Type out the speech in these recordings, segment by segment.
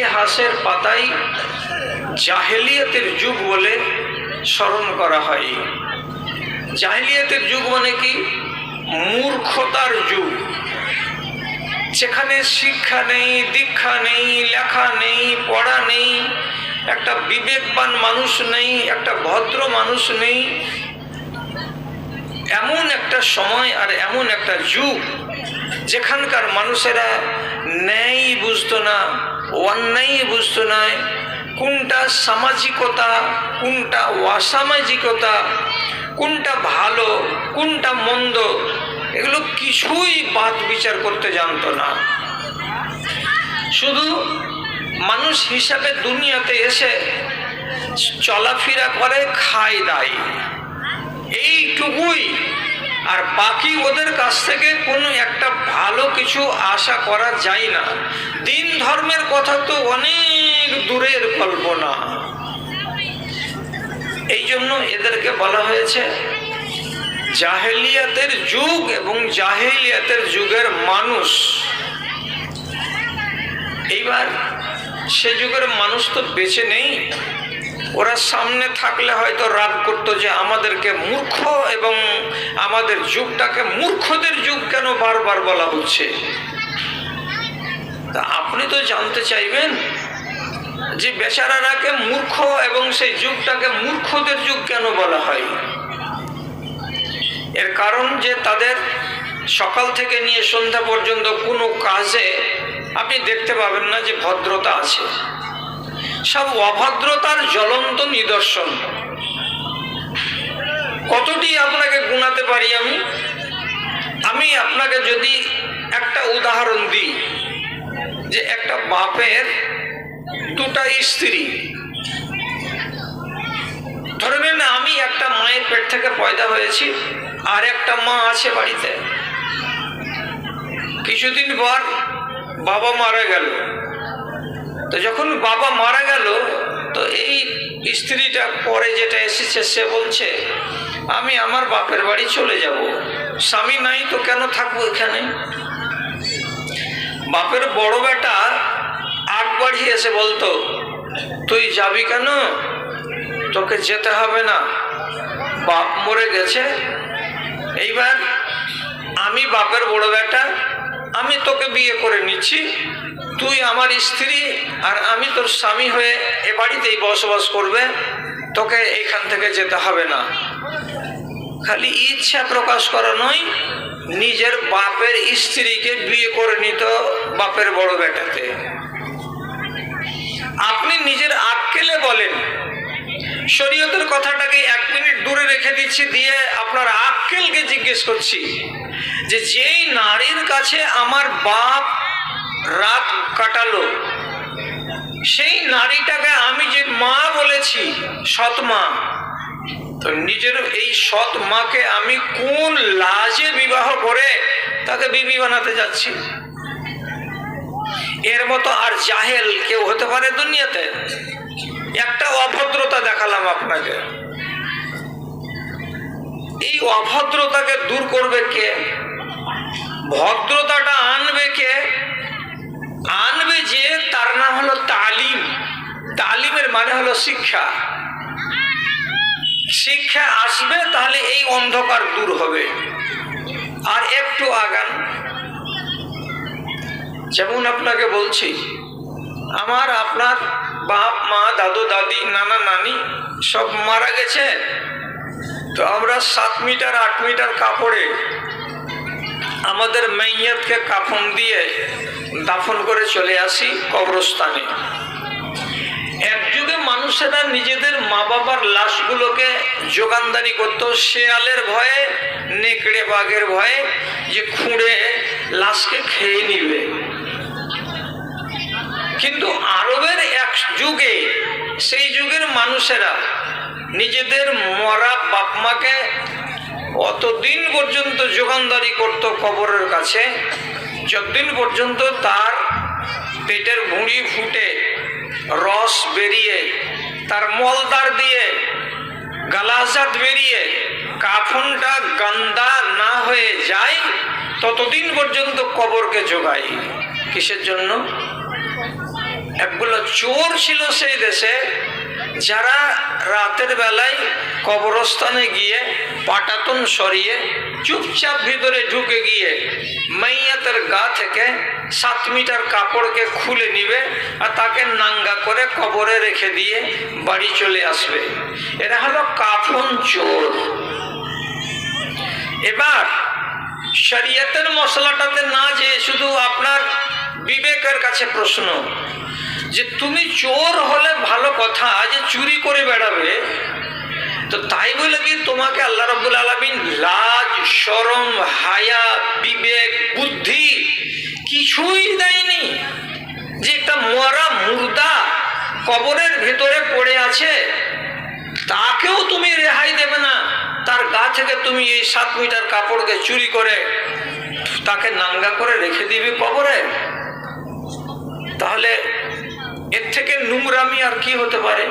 ইতিহাসের পাতায় জাহেলিয়াতের যুগ বলে স্মরণ করা হয়। জাহেলিয়াতের যুগ মানে কি? মূর্খতার যুগ। যেখানে শিক্ষা নেই, দীক্ষা নেই, লেখা নেই, পড়া নেই, একটা বিবেকবান মানুষ নেই, একটা ভদ্র মানুষ নেই। এমন একটা সময় আর এমন একটা যুগ যেখানকার মানুষেরা ন্যায় বুঝতো না অন্যায় বুঝতো না কোনটা সামাজিকতা, কোনটা অসামাজিকতা, কোনটা ভালো, কোনটা মন্দ, এগুলো কিছুই বাদ বিচার করতে জানতো না। শুধু মানুষ হিসাবে দুনিয়াতে এসে চলাফেরা করে, খায় দায়। এইটুকুই আর বাকি ওদের কাছ থেকে কোনো একটা ভালো কিছু আশা করা যায় না। দিন ধর্মের কথা তো অনেক দূরের কল্পনা। এই জন্য এদেরকে বলা হয়েছে, জাহেলিয়াতের যুগ এবং জাহেলিয়াতের যুগের মানুষ। এইবার সে যুগের মানুষ তো বেঁচে নেই। ওরা সামনে থাকলে হয়তো রাগ করতো যে আমাদেরকে মূর্খ এবং আমাদের যুগটাকে মূর্খদের যুগ কেন বারবার বলা হচ্ছে? তা আপনি তো জানতে চাইবেন যে বেচারারাকে মূর্খ এবং সেই যুগটাকে মূর্খদের যুগ কেন বলা হয়? এর কারণ যে তাদের সকাল থেকে নিয়ে সন্ধ্যা পর্যন্ত কোনো কাজে আপনি দেখতে পাবেন না যে ভদ্রতা আছে। সব অভদ্রতার জ্বলন্ত নিদর্শন। কতটি আপনাকে গুণাতে পারি আমি? আমি আপনাকে যদি একটা উদাহরণ দিই, যে একটা বাপের দুটা স্ত্রী। ধরবেন আমি একটা মায়ের পেট থেকে পয়দা হয়েছি, আর একটা মা আছে বাড়িতে। কিছুদিন পর বাবা মারা গেল। তো যখন বাবা মারা গেল, তো এই স্ত্রীটা পরে যেটা এসেছে সে বলছে, আমি আমার বাপের বাড়ি চলে যাব। স্বামী নাই তো কেন থাকব এখানে? বাপের বড় বেটা আগ বাড়িয়ে এসে বলতো, তুই যাবি কেন? তোকে যেতে হবে না। বাপ মরে গেছে। এইবার আমি বাপের বড় বেটা আমি তোকে বিয়ে করে নিচ্ছি। তুই আমার স্ত্রী আর আমি তোর স্বামী হয়ে এ বাড়িতেই বসবাস করবে। তোকে এখান থেকে যেতে হবে না। খালি ইচ্ছা প্রকাশ করা নয়, নিজের বাপের স্ত্রীকে বিয়ে করে নিত বাপের বড় বেটাতে আপনি নিজের আক্কেলে বলেন শরীয়তের কথাটাকে এক মিনিট দূরে রেখে দিচ্ছি, দিয়ে আপনার আক্কেলকে জিজ্ঞেস করছি যে যেই নারীর কাছে আমার বাপ রাত কাটালো, সেই নারীটাকে আমি যে মা বলেছি, সৎ মা, তো নিজের এই সৎ মাকে আমি কোন লাজে বিবাহ করে তাকে বিবি বানাতে যাচ্ছি? এর মতো আর জাহেল কেউ হতে পারে দুনিয়াতে। একটা অভদ্রতা দেখালাম আপনাকে। এই অভদ্রতাকে দূর করবে কে? ভদ্রতাটা আনবে কে? আনবে যে তার নাম হলো তালিম। তালিমের মানে হলো শিক্ষা। শিক্ষা আসবে তাহলে এই অন্ধকার দূর হবে। আর একটু আগান। যেমন আপনাকে বলছি, আমার আপনার বাপ, মা, দাদু, দাদি, নানা, নানি সব মারা গেছে। তো আমরা সাত মিটার, আট মিটার কাপড়ে আমাদের মেয়াতকে কাফন দিয়ে দাফন করে চলে আসি কবরস্থানে। এক যুগে মানুষেরা নিজেদের মা বাবার লাশগুলোকে যোগানদারি করতো শেয়ালের ভয়ে, নেকড়ে বাঘের ভয়ে, যে খুঁড়ে লাশকে খেয়ে নিবে। কিন্তু আরবের এক যুগে, সেই যুগের মানুষেরা নিজেদের মরা বাপমাকে অতদিন পর্যন্ত যোগানদারি করত কবরের কাছে, যতদিন পর্যন্ত তার পেটের ভুঁড়ি ফুটে, রস বেরিয়ে, তার মলদার দিয়ে গালাজাত বেরিয়ে, কাফনটা গান্দা না হয়ে যায়, ততদিন পর্যন্ত কবরকে যোগায় কিসের জন্য? একগুলো চোর ছিল সেই দেশে, যারা রাতের বেলায় কবরস্থানে গিয়ে পাটাতন সরিয়ে চুপচাপ ভিতরে ঢুকে গিয়ে মাইয়াতের গা থেকে সাত মিটার কাপড়কে খুলে নিবে আর তাকে নাঙ্গা করে কবরে রেখে দিয়ে বাড়ি চলে আসবে। এরা হলো কাফন চোর। এবার শরীয়তের মশলাটাতে না যে শুধু আপনার বিবেকের কাছে প্রশ্ন যে তুমি চোর হলে ভালো কথা, যে চুরি করে বেড়াবে, তো তাই বলে কি তোমাকে আল্লাহ রব্বুল আলমিন লাজ সরম হায়া, বিবেক, বুদ্ধি কিছুই দেয়নি যে একটা মরা মুর্দা কবরের ভেতরে পড়ে আছে। তাকেও তুমি রেহাই দেবে না। তার গা থেকে তুমি এই সাত মিটার কাপড়কে চুরি করে তাকে নাঙ্গা করে রেখে দিবি কবরে। তাহলে এর থেকে নোংরামি আর কি হতে পারে?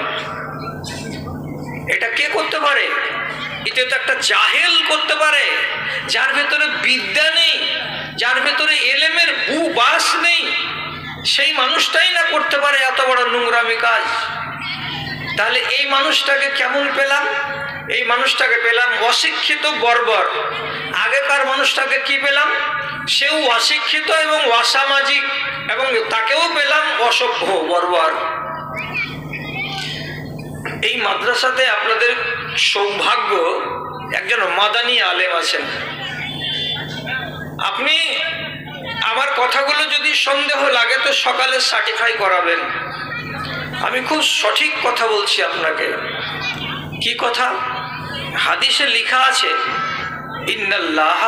এটা কে করতে পারে? এটা তো একটা জাহেল করতে পারে, যার ভেতরে বিদ্যা নেই, যার ভেতরে এলেমের বু বাস নেই। সেই মানুষটাই না করতে পারে এত বড় নোংরামি কাজ। তাহলে এই মানুষটাকে কেমন পেলাম? এই মানুষটাকে পেলাম অশিক্ষিত বর্বর। আগেকার মানুষটাকে কি পেলাম? সেও অশিক্ষিত এবং অসামাজিক, এবং তাকেও পেলাম অসভ্য বর্বর। এই মাদ্রাসাতে আপনাদের সৌভাগ্য, একজন মাদানি আলেম আছেন। আপনি আমার কথাগুলো যদি সন্দেহ লাগে তো সকালে সার্টিফাই করাবেন। আমি খুব সঠিক কথা বলছি আপনাকে। কি কথা? হাদিসে লেখা আছে, ইন্নাল্লাহ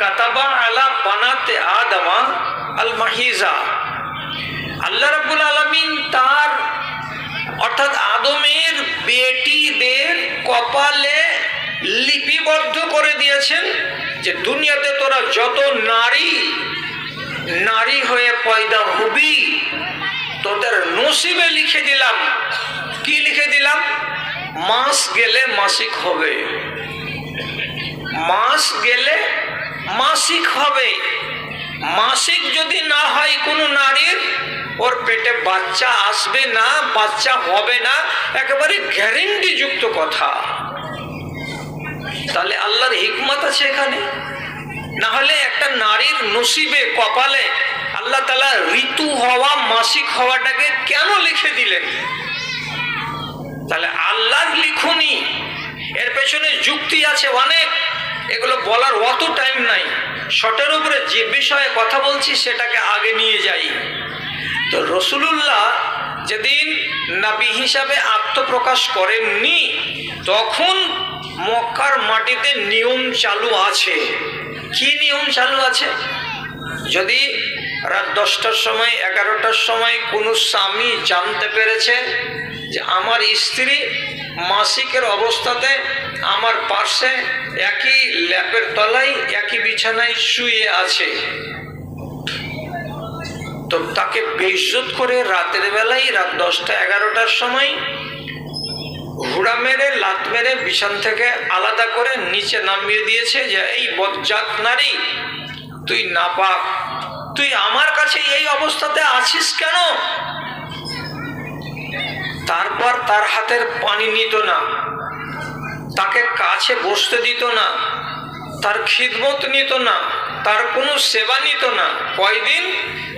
কাতাবা আলা বানাতে আদামা আল মাহিজা আল্লাহ রাব্বুল আলামিন তার, অর্থাৎ আদমের বেটিদের কপালে লিপিবদ্ধ করে দিয়েছেন যে দুনিয়াতে তোরা যত নারী নারী হয়ে পয়দা হবি, তোদের নসিবে লিখে দিলাম। কি লিখে দিলাম? মাস গেলে মাসিক হবে। মাস গেলে মাসিক হবে। মাসিক যদি না হয় কোনো নারীর, ওর পেটে বাচ্চা আসবে না, বাচ্চা হবে না, একেবারে গ্যারেন্টি যুক্ত কথা। তাহলে আল্লাহর হিকমত আছে এখানে? না হলে একটা নারীর নসিবে, কপালে আল্লাহ তালা ঋতু হওয়া, মাসিক হওয়াটাকে কেন লিখে দিলেন? তাহলে আল্লাহর লিখুনি। এর পেছনে যুক্তি আছে অনেক। এগুলো বলার অত টাইম নাই। শটের উপরে যে বিষয়ে কথা বলছি, সেটাকে আগে নিয়ে যাই। তো রসুলুল্লাহ যেদিন নাবি হিসাবে আত্মপ্রকাশ করেননি, তখন মক্কার মাটিতে নিয়ম চালু আছে। কি নিয়ম চালু আছে? যদি রাত দশটার সময়, এগারোটার সময় কোনো স্বামী জানতে পেরেছে যে আমার স্ত্রী মাসিকের অবস্থাতে আমার পাশে একই ল্যাপের তলায়, একই বিছানায় শুয়ে আছে। তো তাকে বেইজ্জত করে রাতের বেলায় রাত দশটা এগারোটার সময় হুড়া মেরে লাত মেরে বিছান থেকে আলাদা করে নিচে নামিয়ে দিয়েছে যে, এই বজ্জাত নারী, তুই নাপাক। তুই আমার কাছে এই অবস্থাতে আছিস কেন? তারপর তার হাতের পানি নিত না। তাকে কাছে বসতে দিত না। তার খিদমত নিত না। তার কোনো সেবা নিত না। কয়দিন?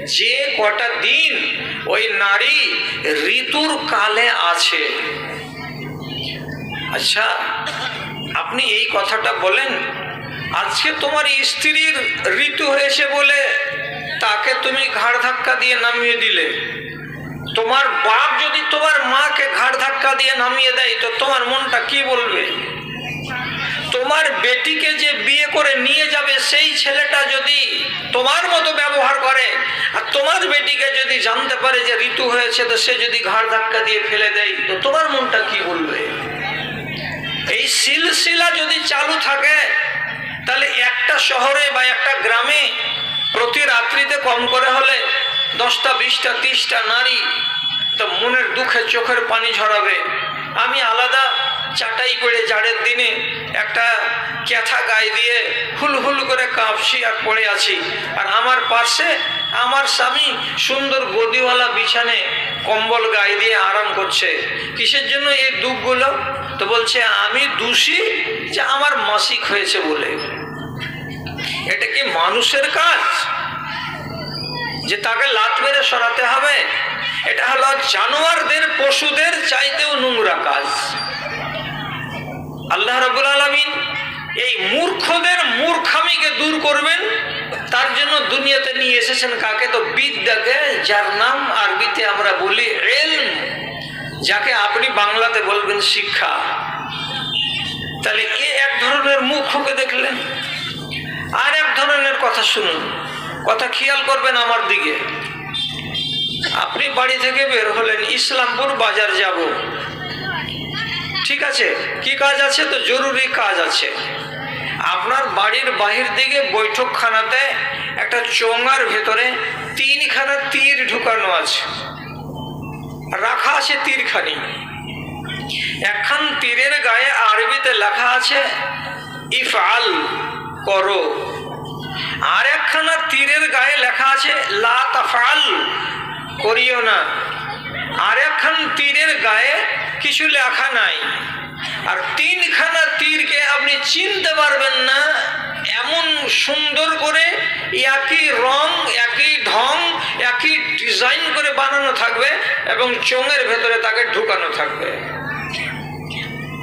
যে কটা দিন ওই নারী ঋতুর কালে আছে। আচ্ছা আপনি এই কথাটা বলেন, আজকে তোমার স্ত্রীর ঋতু হয়েছে বলে তাকে তুমি ঘাড় ধাক্কা দিয়ে নামিয়ে দিলে। তোমার বাপ যদি তোমার মাকে ঘাড় ধাক্কা দিয়ে নামিয়ে দেয়, তো তোমার মনটা কি বলবে? তোমার বেটিকে যে বিয়ে করে নিয়ে যাবে, সেই ছেলেটা যদি তোমার মতো ব্যবহার করে, আর তোমার বেটিকে যদি জানতে পারে যে ঋতু হয়েছে, তো সে যদি ঘাড় ধাক্কা দিয়ে ফেলে দেয়, তো তোমার মনটা কি বলবে? এই সিলসিলা যদি চালু থাকে, তাহলে একটা শহরে বা একটা গ্রামে প্রতি রাত্রিতে কম করে হলে দশটা, বিশটা, তিরিশটা নারী তো মনের দুঃখে চোখের পানি ঝরাবে। আমি আলাদা চাটাই করে জাড়ের দিনে একটা ক্যাথা গায়ে দিয়ে হুল হুল করে কাঁপছি আর পড়ে আছি। আর আমার পাশে আমার স্বামী সুন্দর গদিওয়ালা বিছানে কম্বল গায়ে দিয়ে আরাম করছে। কিসের জন্য এই দুঃখগুলো? তো বলছে, আমি দোষী যে আমার মাসিক হয়েছে বলে। এটা কি মানুষের কাজ? যে তাকে লাত মেরে সরাতে হবে, এটা হলো জানোয়ারদের, পশুদের চাইতেও নোংরা কাজ। আল্লাহ রবুল আলমিন এই মূর্খদের মূর্খামিকে দূর করবেন, তার জন্য দুনিয়াতে নিয়ে এসেছেন কাকে? তো বিদ্যাকে, যার নাম আরবিতে আমরা বলি এলম, যাকে আপনি বাংলাতে বলবেন শিক্ষা। তাহলে এ এক ধরনের মূর্খকে দেখলেন? আর এক ধরনের কথা শুনুন। কথা খেয়াল করবেন আমার দিকে। আপনি বাড়ি থেকে বের হলেন, ইসলামপুর বাজার যাব। ঠিক আছে? কি কাজ আছে? তো জরুরি কাজ আছে। আপনার বাড়ির বাহির দিকে বৈঠকখানাতে একটা চোঙার ভেতরে তিনখানা তীর ঢুকানো আছে। রাখা আছে তীরখানি। একখান তীরের গায়ে আরবিতে লেখা আছে, ইফআল করো। আর একখানা তীরের গায়ে লেখা আছে, লা করিও না। আর একখান তীরের গায়ে কিছু লেখা নাই। আর তিনখানা তীরকে আপনি চিনতে পারবেন না, এমন সুন্দর করে একই রং, একই ঢং, একই ডিজাইন করে বানানো থাকবে এবং চোঙের ভেতরে তাকে ঢুকানো থাকবে।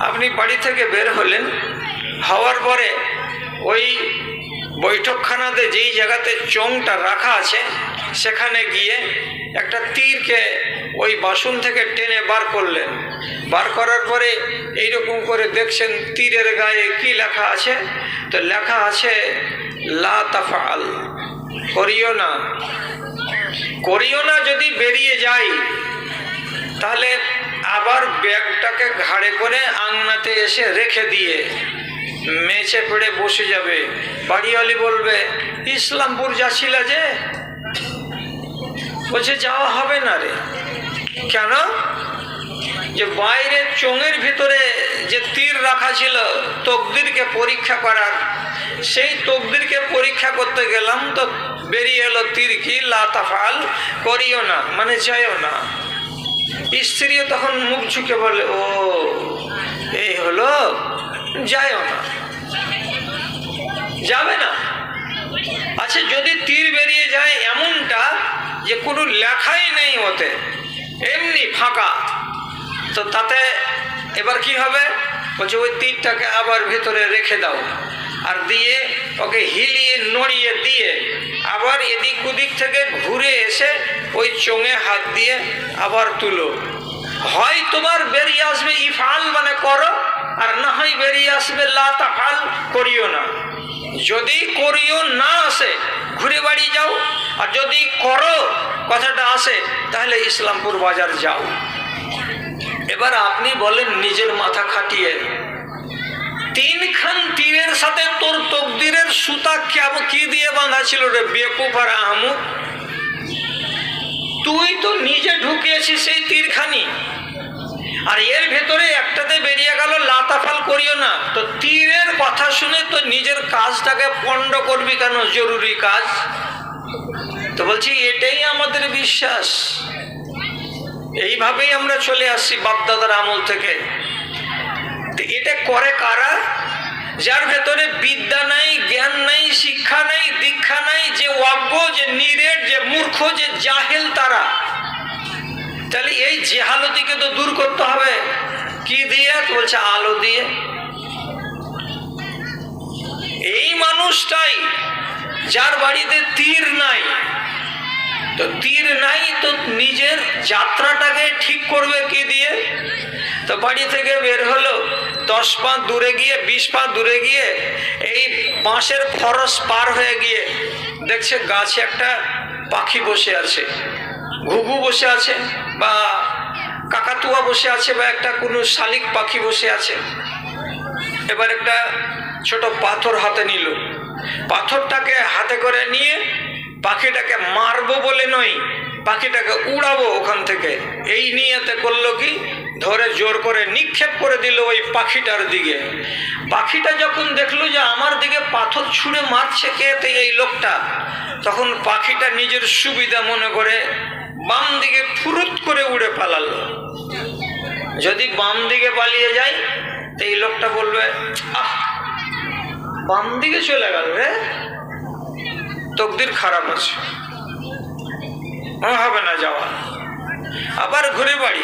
আপনি বাড়ি থেকে বের হলেন, হওয়ার পরে ওই বৈঠকখানাতে যেই জায়গাতে চোংটা রাখা আছে, সেখানে গিয়ে একটা তীরকে ওই বাসন থেকে টেনে বার করলেন। বার করার পরে এইরকম করে দেখছেন তীরের গায়ে কি লেখা আছে। তো লেখা আছে, লা তাফাল করিও না। করিও না যদি বেরিয়ে যায় তাহলে আবার ব্যাগটাকে ঘাড়ে করে আংনাতে এসে রেখে দিয়ে মেচে পড়ে বসে যাবে। বাড়িওয়ালি বলবে, ইসলামপুর যাচ্ছিল যে? বলছে, যাওয়া হবে না রে। কেন? যে বাইরে চোঙের ভিতরে যে তীর রাখা ছিল তকদিরকে পরীক্ষা করার, সেই তকদিরকে পরীক্ষা করতে গেলাম তো বেরিয়ে এলো তীর কি? লাতাফাল করিও না মানে যাইও না। স্ত্রীও তখন মুখ ঝুঁকে বলে ও, এই হলো যাইও না। যাবে না। আচ্ছা যদি তীর বেরিয়ে যায় এমনটা যে কোনো লেখাই নেই ওতে, এমনি ফাঁকা, তো তাতে এবার কি হবে? বলছে, ওই তীরটাকে আবার ভেতরে রেখে দাও আর দিয়ে ওকে হিলিয়ে, নড়িয়ে দিয়ে আবার এদিক ওদিক থেকে ঘুরে এসে ওই চোঙে হাত দিয়ে আবার তুলো। হয় তোমার বেরিয়ে আসবে, ইফাল মানে করো আর না হয় বেরিয়ে আসবে লাতাফাল করিও না। যদি করিও না আসে, ঘুরে বাড়ি যাও। আর যদি করো, কথাটা আসে, তাহলে ইসলামপুর বাজার যাও। এবার আপনি বলেন, নিজের মাথা খাটিয়ে। তিনখান তীরের সাথে তোর তকদিরের সুতা কি দিয়ে বাঁধা ছিল রে? বেকুফ আর আহমদ। তুই তো নিজে ঢুকিয়েছিস সেই তীরখানি। আর এর ভেতরে একটাতে বেরিয়ে গেল, লাতাফাল করিও না। তো তীরের কথা শুনে তো নিজের কাজটাকে পণ্ড করবি কেন? জরুরি কাজ। তো বলছি, এটাই আমাদের বিশ্বাস। এইভাবেই আমরা চলে আসছি বাপদাদার আমল থেকে। এটা করে কারা? যার ভেতরে বিদ্যা নাই, জ্ঞান নাই, শিক্ষা নাই, দীক্ষা নাই, যে অজ্ঞ, যে নিরেট, যে মূর্খ, যে জাহেল তারা। তাহলে এই জেহালতিকে তো দূর করতে হবে। কি দিয়ে? বলছে, আলো দিয়ে। এই মানুষটাই যার বাড়িতে তীর নাই, তো তীর নাই, তো নিজের যাত্রাটাকে ঠিক করবে কি দিয়ে? তো বাড়ি থেকে বের হলো, দশ পা দূরে গিয়ে, বিশ পা দূরে গিয়ে, এই বাঁশের ফরস পার হয়ে গিয়ে, দেখছে গাছে একটা পাখি বসে আছে। ঘুঘু বসে আছে, বা কাকাতুয়া বসে আছে, বা একটা কোনো শালিক পাখি বসে আছে। এবার একটা ছোট পাথর হাতে নিল। পাথরটাকে হাতে করে নিয়ে পাখিটাকে মারবো বলে নয়, পাখিটাকে উড়াবো ওখান থেকে। এই নিয়েতে করল কি? ধরে জোর করে নিক্ষেপ করে দিল ওই পাখিটার দিকে। পাখিটা যখন দেখল যে আমার দিকে পাথর ছুঁড়ে মারছে, কে এই লোকটা? তখন পাখিটা নিজের সুবিধা মনে করে বাম দিকে ফুরুত করে উড়ে পালালো। যদি বাম দিকে পালিয়ে যায়, তো এই লোকটা বলবে, আহ, বাম দিকে চলে গেল রে। তকদির খারাপ আছে। হবে না যাওয়া। আবার ঘুরে বাড়ি।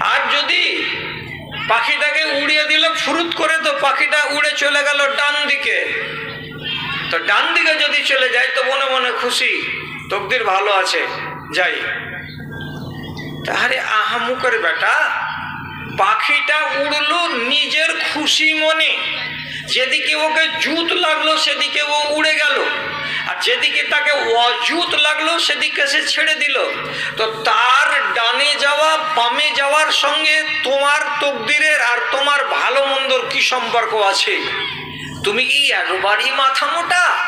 আর যদি পাখিটাকে উড়িয়ে দিল, ফুরুত করে তো পাখিটা উড়ে চলে গেল ডান দিকে। তো ডান দিকে যদি চলে যায়, তো মনে মনে খুশি। তকদির ভালো আছে, যাই। তাহলে আহামুকের বেটা পাখিটা উড়লো নিজের খুশি মনে। যেদিকে ওকে জুত লাগল, সেদিকে ও উড়ে গেল। আর যেদিকে তাকে অজুত লাগল, সেদিকে সে ছেড়ে দিল। তো তার ডানে যাওয়া, বামে যাওয়ার সঙ্গে তোমার তকদিরের আর তোমার ভালো মন্দর কি সম্পর্ক আছে? তুমি কি একবারই মাথা মোটা?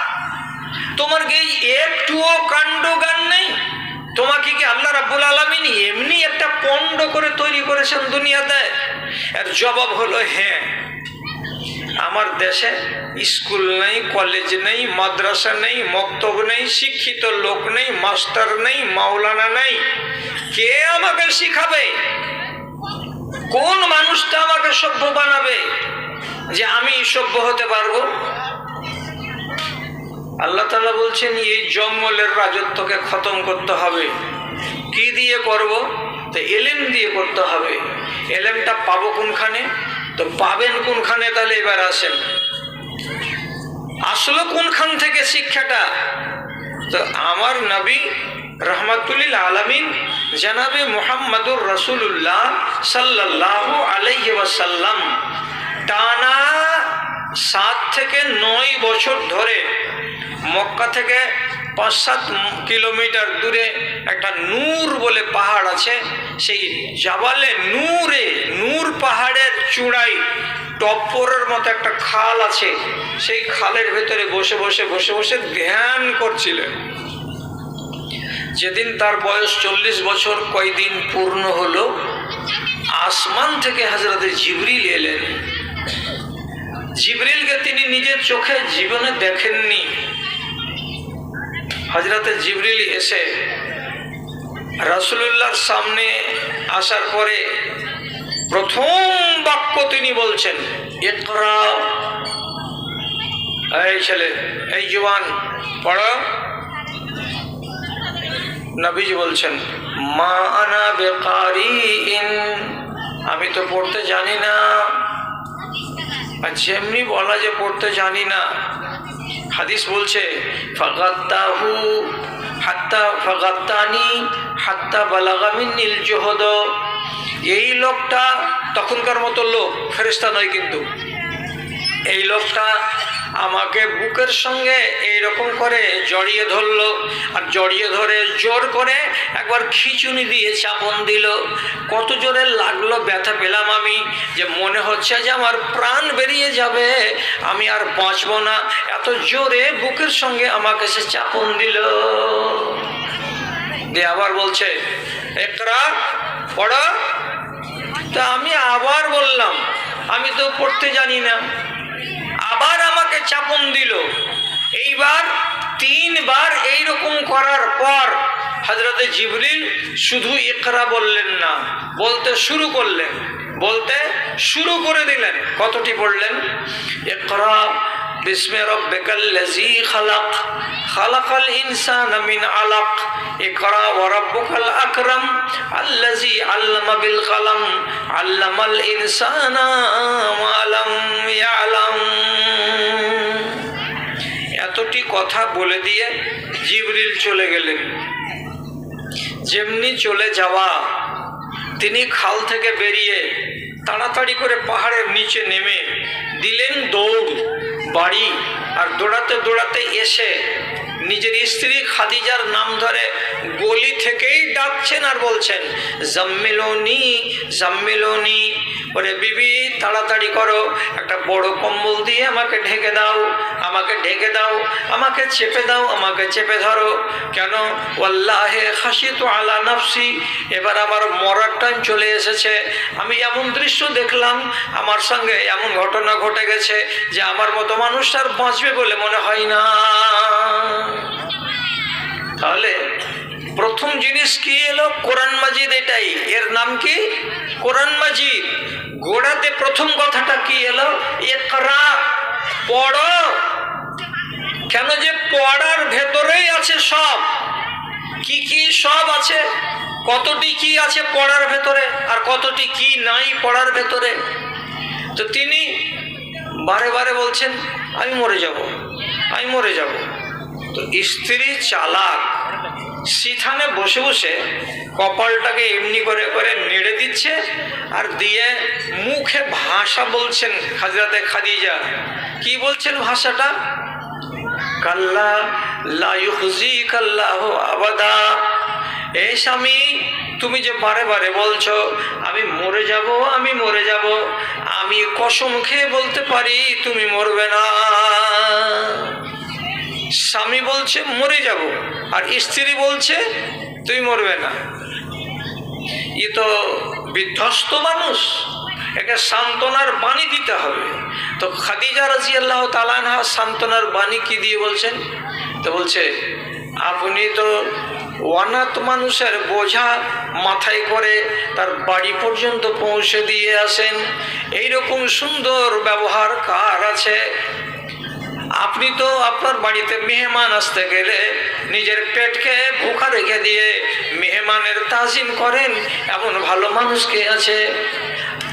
তোমার কি একটুও কাণ্ড গান নেই? তোমাকে কি আল্লাহ রাব্বুল আলমিন এমনি একটা পণ্ড করে তৈরি করেছেন দুনিয়াতে? এর জবাব হলো হ্যাঁ। আমার দেশে স্কুল নেই, কলেজ নেই, মাদ্রাসা নেই, মক্তব নেই, শিক্ষিত লোক নেই, মাস্টার নেই, মাওলানা নেই। কে আমাকে শিখাবে? কোন মানুষটা আমাকে সভ্য বানাবে? যে আমি সভ্য হতে পারব? আল্লাহ তালা বলছেন, এই জঙ্গলের রাজত্বকে খতম করতে হবে। কি দিয়ে করব? তো এলেম দিয়ে করতে হবে। এলেমটা পাবো কোনখানে? তো পাবেন কোনখানে তাহলে এবার আসেন। আসলো কোনখান থেকে শিক্ষাটা? তো আমার নবী রহমতুল্লিল আলমিন জানাবে মোহাম্মদুর রসুল্লাহ সাল্লাহ আলাইহি টানা সাত থেকে নয় বছর ধরে মক্কা থেকে পাঁচ সাত কিলোমিটার দূরে একটা নূর বলে পাহাড় আছে। সেই জাবালে নূরে, নূর পাহাড়ের চূড়ায় টপ্পরের মতো একটা খাল আছে। সেই খালের ভেতরে বসে বসে বসে বসে ধ্যান করছিলেন। যেদিন তার বয়স চল্লিশ বছর, কয়দিন পূর্ণ হলো, আসমান থেকে হাজরতে জিবরিল এলেন। জিবরিলকে তিনি নিজের চোখে জীবনে দেখেননি। হজরতে জিবরিল এসে রাসুলুল্লাহর সামনে আসার পরে প্রথম বাক্য তিনি বলছেন একরা এই ছেলে, এই জোয়ান, পড়ো। নবীজি বলছেন, মা আনা বেকারি আমি তো পড়তে জানি না। আর যেমনি বলা যে পড়তে জানি না হাদিস বলছে, ফাগাত্তাহু হাত্তা, ফাগাত্তানি এই লোকটা তখনকার মতো লোক ফেরেস্তা নয় কিন্তু। এই লোকটা আমাকে বুকের সঙ্গে এই রকম করে জড়িয়ে ধরলো আর জড়িয়ে ধরে জোর করে একবার খিচুনি দিয়ে চাপন দিল। কত জোরে লাগল ব্যথা পেলাম আমি যে মনে হচ্ছে যে আমার প্রাণ বেরিয়ে যাবে। আমি আর বাঁচব না। এত জোরে বুকের সঙ্গে আমাকে সে চাপন দিল। দিয়ে আবার বলছে, একরা, পড়া? তা আমি আবার বললাম, আমি তো পড়তে জানি না। আবার আমাকে চাপন দিল। এইবার তিনবার এইরকম করার পর হজরতে জিবরিল শুধু ইকরা বললেন না, বলতে শুরু করলেন। বলতে শুরু করে দিলেন। কতটি পড়লেন? ইকরা বিস্মে রব্বিকাল্লাযী খালাক। খালাকাল ইনসানা মিন আলাক। ইকরা ওয়া রাব্বুকাল আকরাম। আল্লাযী আল্লামা বিল কলম আল্লামাল ইনসানা মা লাম এতটি কথা বলে দিয়ে জিবরিল চলে গেলেন। যেমনি চলে যাওয়া, তিনি খাল থেকে বেরিয়ে তাড়াতাড়ি করে পাহাড়ের নিচে নেমে দিলেন দৌড়। বাড়ি আর দৌড়াতে দৌড়াতে এসে নিজের স্ত্রী খাদিজার নাম ধরে গলি থেকেই ডাকছেন আর বলছেন, জাম্মিলনি জাম্মিলনি, ওরে বিবি, তাড়াতাড়ি করো, একটা বড় কম্বল দিয়ে আমাকে ঢেকে দাও। আমাকে ঢেকে দাও, আমাকে চেপে দাও, আমাকে চেপে ধরো। কেন? ওয়াল্লাহে হাসি তো আলা নাফসি। এবার আমার মরার টাইম চলে এসেছে। আমি এমন দৃশ্য দেখলাম, আমার সঙ্গে এমন ঘটনা ঘটে গেছে যে আমার মতো মানুষ আর বাঁচবে বলে মনে হয় না। তাহলে প্রথম জিনিস কি এলো? কোরআন মাজিদ এটাই। এর নাম কি? কোরআন মাজিদ। গোড়াতে প্রথম কথাটা কি এলো? একরা পড়ো। কেন যে পড়ার ভেতরেই আছে সব? কি কি সব আছে? কতটি কি আছে পড়ার ভেতরে আর কতটি কি নাই পড়ার ভেতরে? তো তিনি বারে বারে বলছেন, আমি মরে যাব, আমি মরে যাব। তো স্ত্রী চালাক, সিথানে বসে বসে কপালটাকে এমনি করে করে নেড়ে দিচ্ছে আর দিয়ে মুখে ভাষা বলছেন খাজরাতে খাদিজা। কি বলছেন ভাষাটা? কাল্লা এই স্বামী, তুমি যে বারে বারে বলছো, আমি মরে যাব, আমি মরে যাব, আমি কসম খেয়ে বলতে পারি, তুমি মরবে না। স্বামী বলছে, মরে যাব, আর স্ত্রী বলছে তুই মরবে না। এ তো বিধ্বস্ত মানুষ। একে সান্ত্বনার বাণী দিতে হবে। তো খাদিজা রাজি আল্লাহ তালানহা সান্ত্বনার বাণী কি দিয়ে বলছেন? তো বলছে, আপনি তো অনাথ মানুষের বোঝা মাথায় করে তার বাড়ি পর্যন্ত পৌঁছে দিয়ে আসেন। এইরকম সুন্দর ব্যবহার কার আছে? আপনি তো আপনার বাড়িতে মেহমান আসতে গেলে নিজের পেটকে ভুখা রেখে দিয়ে মেহমানের তাজিম করেন, এমন ভালো মানুষ কে আছে?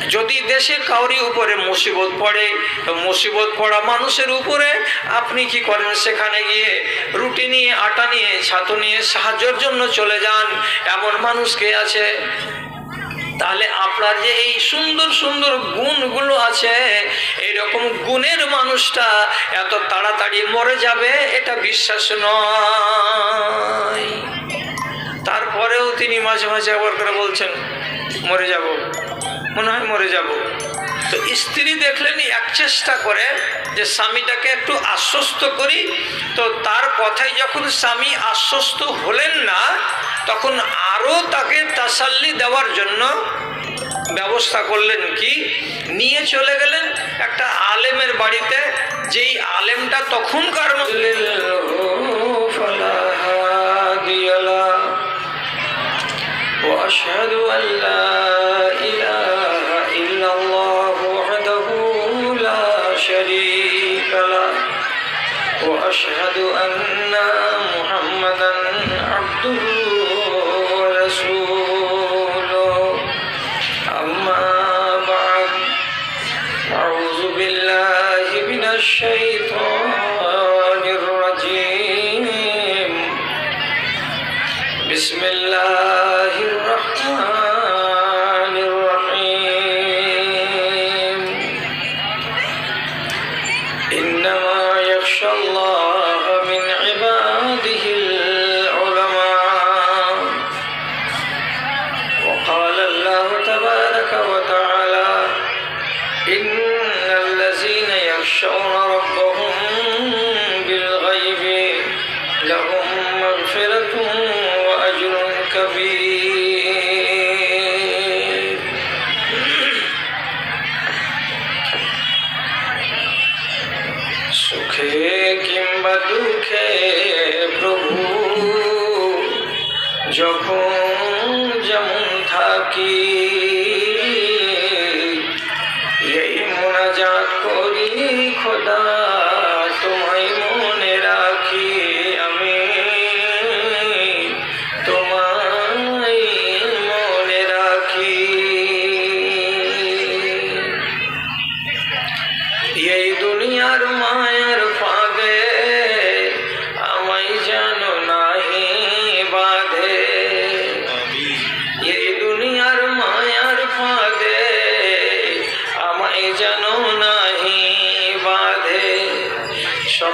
যদি দেশে কাউরি উপরে মুসিবত পড়ে মুসিবত পড়া মানুষের উপরে, আপনি কি করেন? সেখানে গিয়ে রুটি নিয়ে, আটা নিয়ে, ছাতু নিয়ে সাহায্যের জন্য চলে যান, এমন মানুষ কে আছে? তাহলে আপনার যে এই সুন্দর সুন্দর গুণগুলো আছে, এরকম গুণের মানুষটা এত তাড়াতাড়ি মরে যাবে, এটা বিশ্বাস নয়। তারপরেও তিনি মাঝে মাঝে আবার করে বলছেন, মরে যাব। মনে হয় মরে যাব তো স্ত্রী দেখলেন এক চেষ্টা করে যে স্বামীটাকে একটু আশ্বস্ত করি তো তার কথায় যখন স্বামী আশ্বস্ত হলেন না তখন আরও তাকে তাসাল্লি দেওয়ার জন্য ব্যবস্থা করলেন কি নিয়ে চলে গেলেন একটা আলেমের বাড়িতে যেই আলেমটা তখনকার وأشهد أن لا إله وأشهد أن محمدا عبده ورسوله أما بعد أعوذ بالله من الشيطان الرجيم بسم الله কিংবা দুঃখে প্রভু যখন যেমন থাকি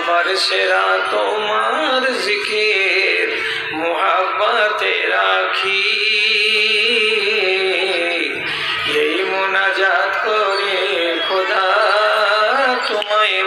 সবার সেরা তোমার জিকির মোহাব্বতে রাখি। এই মোনাজাত করে খোদা তোমায়